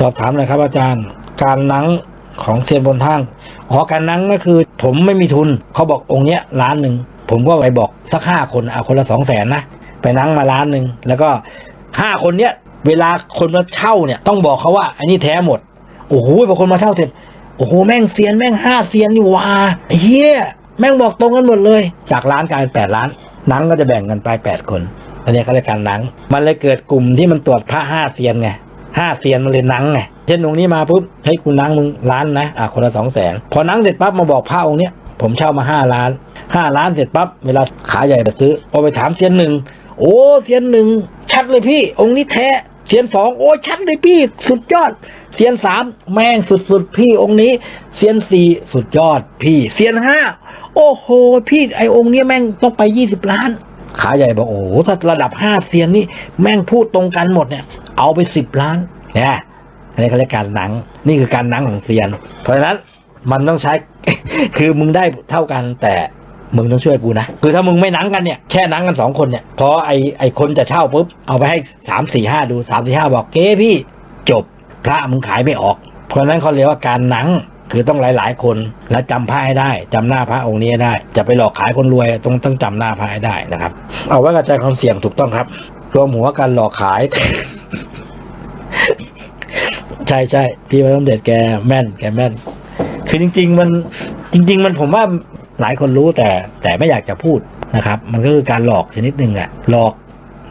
สอบถามหน่อยครับอาจารย์ การนั่งของเซียนบนทางอ๋อการนั่งก็คือผมไม่มีทุนเขาบอกองค์เนี้ยล้านหนึ่งผมก็ไปบอกสักห้าคนเอาคนละสองแสนนะไปนั่งมาล้านหนึ่งแล้วก็ห้าคนเนี้ยเวลาคนมาเช่าเนี่ยต้องบอกเขาว่า อันนี้แท้หมดโอ้โหพอคนมาเช่าเสร็จโอ้โหแม่งเซียนแม่งห้าเซียนอยู่ว่าเฮียแม่งบอกตรงกันหมดเลย จากล้านกลายเป็นแปดล้านนังก็จะแบ่งกันไปแปดคนอันนี้เขาเรียกการนัง มันเลยเกิดกลุ่มที่มันตรวจพระห้าเซียนไง ห้าเซียนมันเลยนังไงเช่นองค์นี้มาปุ๊บให้ยคุณนังมึงล้านนะอะคนละสองแสนพอนังเสร็จปั๊บมาบอกพระองค์เนี้ยผมเช่ามาห้าล้านห้าล้านเสร็จปั๊บเวลาขาใหญ่ไปซื้อพอไปถามเซียนหนึ่งโอ้เซียนหนึ่งชัดเลยพี่ องค์นี้แท้เซียนสองโอ้ชัดเลยพี่สุดยอดเซียนสามแม่งสุดๆพี่องค์นี้เซียนสี่สุดยอดพี่เซียนห้าโอ้โหพี่ไอองค์นี้แม่งต้องไปยี่สิบล้าน ขาใหญ่บอกโอ้โหถ้าระดับห้าเซียนนี่แม่งพูดตรงกันหมดเนี่ย เอาไปสิบล้านเนี่ยอันนี้เขาเรียกการหนัง นี่คือการหนังของเซียน เพราะฉะนั้นมันต้องใช้คือมึงได้เท่ากันแต่มึงต้องช่วยกูนะ คือถ้ามึงไม่หนังกันเนี่ยแค่หนังกันสองคนเนี่ยพอไอไอคนจะเช่าปุ๊บเอาไปให้สามสี่ห้าดูสามสี่ห้าบอกเก้พี่จบพระมึงขายไม่ออก เพราะฉะนั้นเขาเรียกว่าการหนัง คือต้องหลาย ๆ คนและจำพระให้ได้จำหน้าพระองค์นี้ได้ จะไปหลอกขายคนรวยต้องต้องจำหน้าพระให้ได้นะครับ เอาไว้กระจายความเสี่ยงถูกต้องครับ รวมหัวการหลอกขาย ใช่ใช่พี่พระสมเด็จแกแม่น แกแม่น คือจริง ๆ มันจริง ๆ มันผมว่าหลายคนรู้แต่แต่ไม่อยากจะพูดนะครับ มันก็คือการหลอกชนิดหนึ่งอะหลอก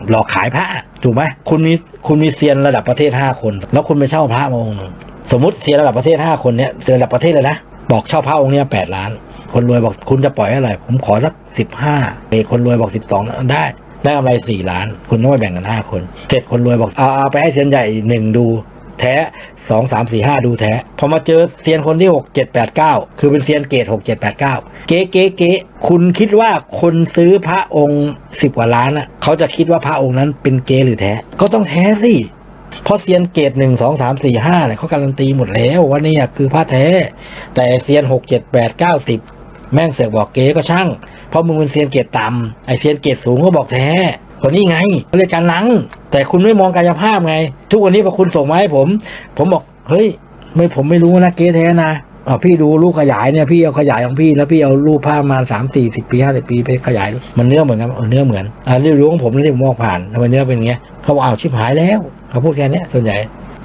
หลอกขายพระถูกไหมคุณมีคุณมีเซียนระดับประเทศห้าคน แล้วคุณไปเช่าพระมาองค์หนึ่ง สมมติเซียนระดับประเทศห้าคนเนี้ยเซียนระดับประเทศเลยนะบอกเช่าพระองค์เนี้ยแปดล้าน คนรวยบอกคุณจะปล่อยเท่าไหร่ผมขอสักสิบห้าเอกคนรวยบอกสิบสองได้ได้กำไรสี่ล้าน คุณต้องไปแบ่งกันห้าคนเสร็จคนรวยบอกเอาเอาไปให้เซียนใหญ่หนึ่งดู แท้สองสามสี่ห้าดูแท้พอมาเจอเซียนคนที่หกเจ็ดแปดเก้าคือเป็นเซียนเกรดหกเจ็ดแปดเก้าเก๊เก๊เก๊คุณคิดว่าคนซื้อพระองค์สิบกว่าล้านอะเขาจะคิดว่าพระองค์นั้นเป็นเกหรือแท้ ก็ต้องแท้สิ เพราะเซียนเกรดหนึ่งสองสามสี่ห้าเนี่ยเขาการันตีหมดแล้วว่านี่คือพระแท้ แต่เซียนหกเจ็ดแปดเก้าสิบแม่งเสือกบอกเก๊ก็ช่าง เพราะมึงเป็นเซียนเกรดต่ำไอเซียนเกรดสูงก็บอกแท้ก็นี่ไงเขาเรียกการนัง แต่คุณไม่มองกายภาพไง ทุกวันนี้พอคุณส่งมาให้ผม ผมบอกเฮ้ย ไม่ผมไม่รู้นะเก๊แท้นะอ่าพี่ดูรูปขยายเนี่ยพี่เอาขยายของพี่แล้วพี่เอารูปภาพมาสามสี่สิบปีห้าสิบปีไปขยายมันเนื้อเหมือนกันเออเนื้อเหมือนอ่าเรื่องรู้ของผมเรื่องมองผ่านทำไมเนื้อเป็นย่างเงี้ยเขาบอกอ้าวชิบหายแล้ว เขาพูดแค่นี้ส่วนใหญ่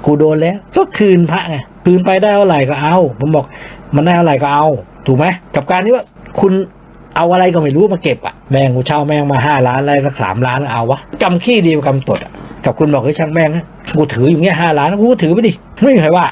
กูโดนแล้ว ก็คืนพระไงคืนไปได้เท่าไหร่ก็เอา ผมบอก มันได้เท่าไหร่ก็เอา ถูกไหมกับการที่ว่าคุณเอาอะไรก็ไม่รู้มาเก็บอะแม่งกูเช่าแม่งมาห้าล้านอะไรสักสามล้านก็เอาวะกำขี้ดีกว่ากำตดอะกับคุณบอกเฮ้ยช่างแม่งกูถืออยู่เงี้ยห้าล้านกูถือไปดิไม่มีใครว่า